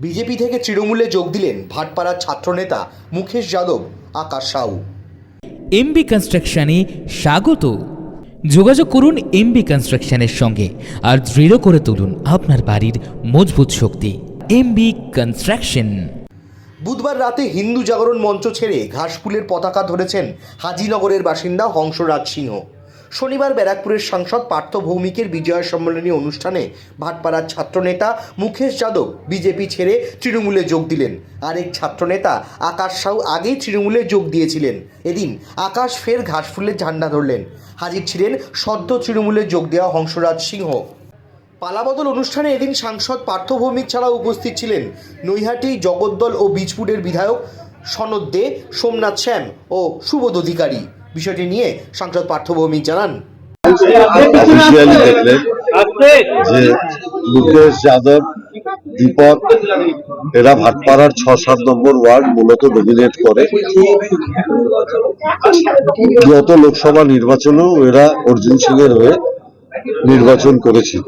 BJP থেকে তৃণমূলে যোগ দিলেন ভাটপাড়ার ছাত্রনেতা মুকেশ যাদব আকাশ সাউ। এমবি কনস্ট্রাকশনে স্বাগত। যোগাযোগ করুন এমবি কনস্ট্রাকশনের সঙ্গে আর দৃঢ় করে তুলুন আপনার বাড়ির মজবুত শক্তি। MB construction. বুধবার রাতে হিন্দু জাগরণ মঞ্চ ছেড়ে ঘাসফুলের পতাকা ধরেছেন হাজিনগরের বাসিন্দা হংসরাজ সিংহ। শনিবার ব্যারাকপুরের সাংসদ পার্থ ভৌমিকের বিজয় সম্মেলনী অনুষ্ঠানে ভাটপাড়ার ছাত্রনেতা মুকেশ যাদব বিজেপি ছেড়ে তৃণমূলে যোগ দিলেন। আরেক ছাত্রনেতা আকাশ সাউ আগেই তৃণমূলে যোগ দিয়েছিলেন। এদিন আকাশ ফের ঘাসফুলের ঝান্ডা ধরলেন। হাজির ছিলেন সদ্য তৃণমূলে যোগ দেওয়া হংসরাজ সিংহ। পালাবদল অনুষ্ঠানে এদিন সাংসদ পার্থ ভৌমিক ছাড়াও উপস্থিত ছিলেন নৈহাটি, জগদ্দল ও বীজপুরের বিধায়ক সনদ দে, সোমনাথ শ্যাম ও সুবোধ অধিকারী। বিষয়টি নিয়ে সাংসদ পার্থ ভৌমিক জানান। দেখলেন যে মুকেশ যাদব দীপক এরা ভাটপাড়ার ছ সাত নম্বর ওয়ার্ড মূলত ডমিনেট করে। গত লোকসভা নির্বাচনেও এরা অর্জুন সিং এর হয়ে নির্বাচন করেছে।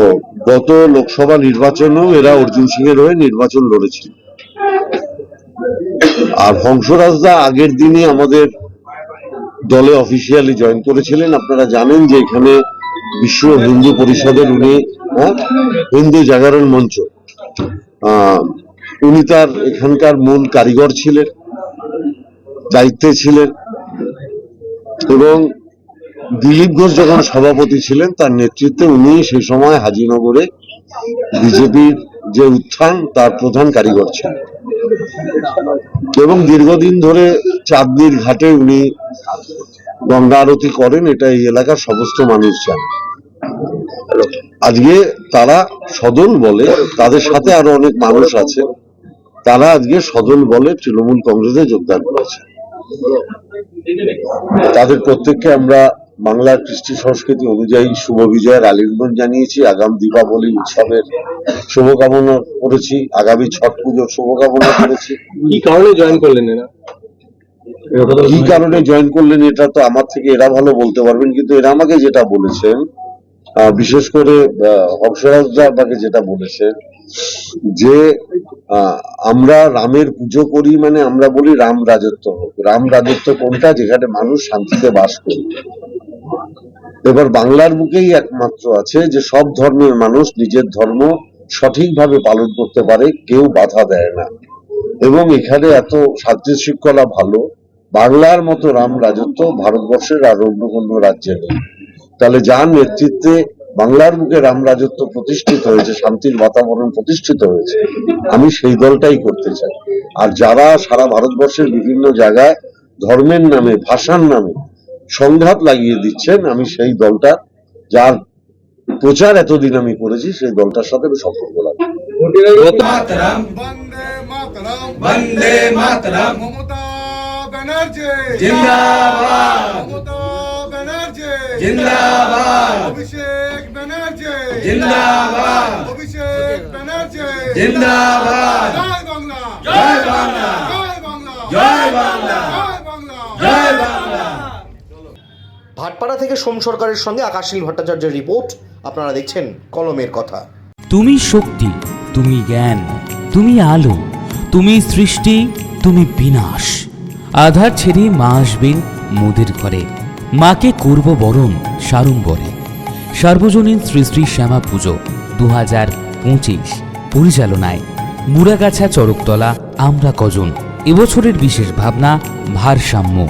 ও গত লোকসভা নির্বাচনেও এরা অর্জুন সিং এর হয়ে নির্বাচন লড়েছিল। আর হংসরাজদা আগের দিনে আমাদের দলে অফিসিয়ালি জয়েন করেছিলেন। আপনারা জানেন যে এখানে বিশ্ব হিন্দু পরিষদের উনি হ্যাঁ, হিন্দু জাগরণ মঞ্চ। উনি তার এখানকার মূল কারিগর ছিলেন দায়িত্বে ছিলেন এবং দিলীপ ঘোষ যখন সভাপতি ছিলেন তার নেতৃত্বে উনি সেই সময় হাজিনগরে বিজেপির যে উত্থান তার প্রধান কারিগর ছিলেন। এবং দীর্ঘদিন ধরে চাঁদনির ঘাটে উনি গঙ্গা আরতি করেন এটা এই এলাকার সমস্ত মানুষ জানে। আজকে তারা সদল বলে, তাদের সাথে আরও অনেক মানুষ আছে, তারা আজকে সদল বলে তৃণমূল কংগ্রেসে যোগদান করেছে। তাদের প্রত্যেককে আমরা বাংলার কৃষ্টি সংস্কৃতি অনুযায়ী শুভ বিজয়ের আলিঙ্গন জানিয়েছি আগাম দীপাবলি উৎসবের শুভকামনা করেছি আগামী ছট পুজোর শুভকামনা করেছি। কি কারণে জয়েন করলেন এরা? কি কারণে জয়েন করলেন এটা তো আমার থেকে এরা ভালো বলতে পারবেন কিন্তু এরা আমাকে যেটা বলেছেন বিশেষ করে হর্ষরাজদা আমাকে যেটা বলেছেন যে আমরা রামের পুজো করি মানে আমরা বলি রাম রাজত্ব হোক। রাম রাজত্ব কোনটা? যেখানে মানুষ শান্তিতে বাস করবে এবার বাংলার বুকেই একমাত্র আছে যে সব ধর্মের মানুষ নিজের ধর্ম সঠিকভাবে পালন করতে পারে, কেউ বাধা দেয় না। এবং এখানে এত শান্তি শৃঙ্খলা ভালো, বাংলার মতো রাম রাজত্ব ভারতবর্ষের আর অন্য কোনো রাজ্যে নেই। তাহলে যার নেতৃত্বে বাংলার বুকে রাম রাজত্ব প্রতিষ্ঠিত হয়েছে, শান্তির বাতাবরণ প্রতিষ্ঠিত হয়েছে, আমি সেই দলটাই করতে চাই। আর যারা সারা ভারতবর্ষের বিভিন্ন জায়গায় ধর্মের নামে, ভাষার নামে সংঘাত লাগিয়ে দিচ্ছেন আমি সেই দলটা যার প্রচার এতদিন আমি করেছি সেই দলটার সাথে আমি সম্পর্ক রাখি মাতরম বন্দে মাতরম। বন্দে মাতরম। মমতা ব্যানার্জি। মমতা ব্যানার্জি। অভিষেক ব্যানার্জি। অভিষেক ব্যানার্জি। জয় বাংলা। জয় বাংলা। জয় বাংলা। জয় বাংলা জয় বাংলা জয় বাংলা ভাটপাড়া থেকে সোম সরকারের সঙ্গে আকাশীল ভট্টাচার্যের রিপোর্ট। আপনারা দেখছেন কলমের কথা। তুমি শক্তি, তুমি জ্ঞান, তুমি আলো, তুমি সৃষ্টি, তুমি বিনাশ। আধার ছেড়ে মা আসবেন মোদের ঘরে। মাকে করব বরণ সাড়ম্বরে সার্বজনীন শ্রী শ্রী শ্যামা পুজো দু হাজার পঁচিশ পরিচালনায়। মুরাগাছা চড়কতলা আমরা কজন। এবছরের বিশেষ ভাবনা ভারসাম্য।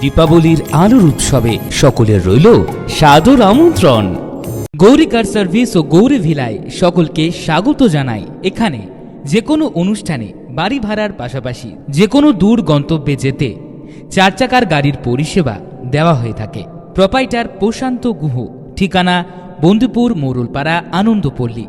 দীপাবলির আলোর উৎসবে সকলের রইল সাদর আমন্ত্রণ। গৌরী কার সার্ভিস ও গৌরী ভিলায় সকলকে স্বাগত জানাই। এখানে যে কোনো অনুষ্ঠানে বাড়ি ভাড়ার পাশাপাশি যে কোনো দূর গন্তব্যে যেতে চার চাকার গাড়ির পরিষেবা দেওয়া হয়ে থাকে। প্রপাইটার প্রশান্ত গুহ, ঠিকানা বন্দুপুর মোরুলপাড়া আনন্দপল্লী।